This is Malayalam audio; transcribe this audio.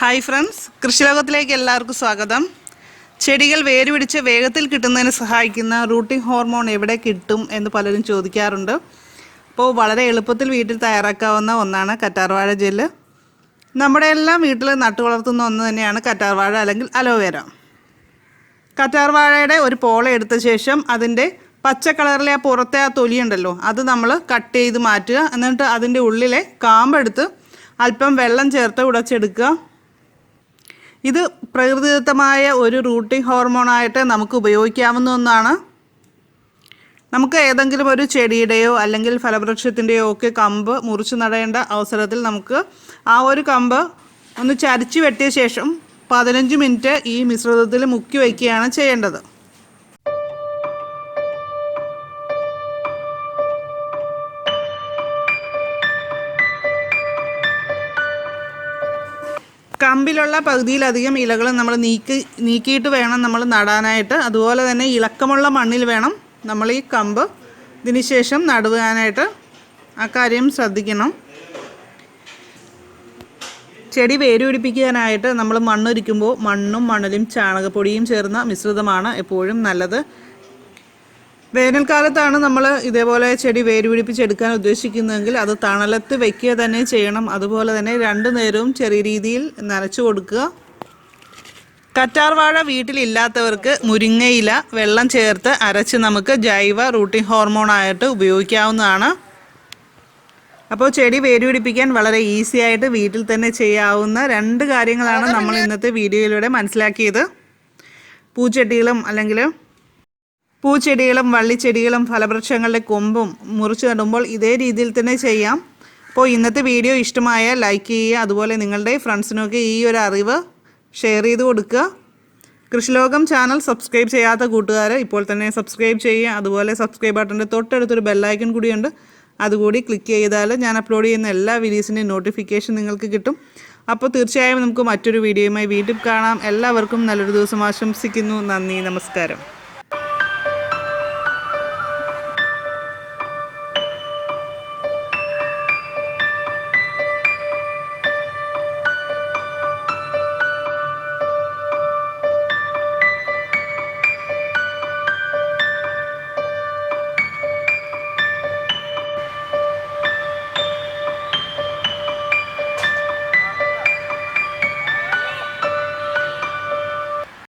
ഹായ് ഫ്രണ്ട്സ് കൃഷിലോകത്തിലേക്ക് എല്ലാവർക്കും സ്വാഗതം. ചെടികൾ വേര് പിടിച്ച് വേഗത്തിൽ കിട്ടുന്നതിന് സഹായിക്കുന്ന റൂട്ടിംഗ് ഹോർമോൺ എവിടെ കിട്ടും എന്ന് പലരും ചോദിക്കാറുണ്ട്. അപ്പോൾ വളരെ എളുപ്പത്തിൽ വീട്ടിൽ തയ്യാറാക്കാവുന്ന ഒന്നാണ് കറ്റാർവാഴ ജെല്ല്. നമ്മുടെ എല്ലാം വീട്ടിൽ നട്ടു വളർത്തുന്ന ഒന്ന് തന്നെയാണ് കറ്റാർവാഴ അല്ലെങ്കിൽ അലോവേര. കറ്റാർവാഴയുടെ ഒരു പോള എടുത്ത ശേഷം അതിന്റെ പച്ച കളറിലെ ആ പുറത്തെ ആ തൊലിയുണ്ടല്ലോ അത് നമ്മൾ കട്ട് ചെയ്ത് മാറ്റുക. എന്നിട്ട് അതിന്റെ ഉള്ളിലെ കാമ്പെടുത്ത് അല്പം വെള്ളം ചേർത്ത് ഉടച്ചെടുക്കുക. ഇത് പ്രകൃതിദത്തമായ ഒരു റൂട്ടിംഗ് ഹോർമോണായിട്ട് നമുക്ക് ഉപയോഗിക്കാവുന്ന ഒന്നാണ്. നമുക്ക് ഏതെങ്കിലും ഒരു ചെടിയുടെയോ അല്ലെങ്കിൽ ഫലവൃക്ഷത്തിന്റെയോ ഒക്കെ കമ്പ് മുറിച്ച് നടേണ്ട അവസരത്തിൽ നമുക്ക് ആ ഒരു കമ്പ് ഒന്ന് ചരിച്ച് വെട്ടിയ ശേഷം പതിനഞ്ച് മിനിറ്റ് ഈ മിശ്രിതത്തിൽ മുക്കി വയ്ക്കുകയാണ് ചെയ്യേണ്ടത്. കമ്പിലുള്ള പകുതിയിലധികം ഇലകൾ നമ്മൾ നീക്കി നീക്കിയിട്ട് വേണം നമ്മൾ നടാനായിട്ട്. അതുപോലെ തന്നെ ഇളക്കമുള്ള മണ്ണിൽ വേണം നമ്മൾ ഈ കമ്പ് ഇതിന് ശേഷം നടുവാനായിട്ട് ആ കാര്യം ശ്രദ്ധിക്കണം. ചെടി വേരുപിടിപ്പിക്കാനായിട്ട് നമ്മൾ മണ്ണൊരിക്കുമ്പോൾ മണ്ണും മണലും ചാണകപ്പൊടിയും ചേർന്ന മിശ്രിതമാണ് എപ്പോഴും നല്ലത്. വേനൽക്കാലത്താണ് നമ്മൾ ഇതേപോലെ ചെടി വേരുപിടിപ്പിച്ചെടുക്കാൻ ഉദ്ദേശിക്കുന്നതെങ്കിൽ അത് തണലത്ത് വെക്കുക തന്നെ ചെയ്യണം. അതുപോലെ തന്നെ രണ്ടു നേരവും ചെറിയ രീതിയിൽ നനച്ചു കൊടുക്കുക. കറ്റാർവാഴ വീട്ടിലില്ലാത്തവർക്ക് മുരിങ്ങയില വെള്ളം ചേർത്ത് അരച്ച് നമുക്ക് ജൈവ റൂട്ടിംഗ് ഹോർമോണായിട്ട് ഉപയോഗിക്കാവുന്നതാണ്. അപ്പോൾ ചെടി വേരുപിടിപ്പിക്കാൻ വളരെ ഈസി ആയിട്ട് വീട്ടിൽ തന്നെ ചെയ്യാവുന്ന രണ്ട് കാര്യങ്ങളാണ് നമ്മൾ ഇന്നത്തെ വീഡിയോയിലൂടെ മനസ്സിലാക്കിയത്. പൂച്ചെടികളും അല്ലെങ്കിൽ പൂച്ചെടികളും വള്ളിച്ചെടികളും ഫലവൃക്ഷങ്ങളുടെ കൊമ്പും മുറിച്ച് നടുമ്പോൾ ഇതേ രീതിയിൽ തന്നെ ചെയ്യാം. അപ്പോൾ ഇന്നത്തെ വീഡിയോ ഇഷ്ടമായ ലൈക്ക് ചെയ്യുക അതുപോലെ നിങ്ങളുടെ ഫ്രണ്ട്സിനൊക്കെ ഈ ഒരു അറിവ് ഷെയർ ചെയ്ത് കൊടുക്കുക. കൃഷിലോകം ചാനൽ സബ്സ്ക്രൈബ് ചെയ്യാത്ത കൂട്ടുകാർ ഇപ്പോൾ തന്നെ സബ്സ്ക്രൈബ് ചെയ്യുക അതുപോലെ സബ്സ്ക്രൈബ് ബട്ടന്റെ തൊട്ടടുത്തൊരു ബെല്ലൈക്കൺ കൂടിയുണ്ട്. അതുകൂടി ക്ലിക്ക് ചെയ്താൽ ഞാൻ അപ്ലോഡ് ചെയ്യുന്ന എല്ലാ വീഡിയോസിന്റെയും നോട്ടിഫിക്കേഷൻ നിങ്ങൾക്ക് കിട്ടും. അപ്പോൾ തീർച്ചയായും നമുക്ക് മറ്റൊരു വീഡിയോയുമായി വീണ്ടും കാണാം. എല്ലാവർക്കും നല്ലൊരു ദിവസം ആശംസിക്കുന്നു. നന്ദി നമസ്കാരം.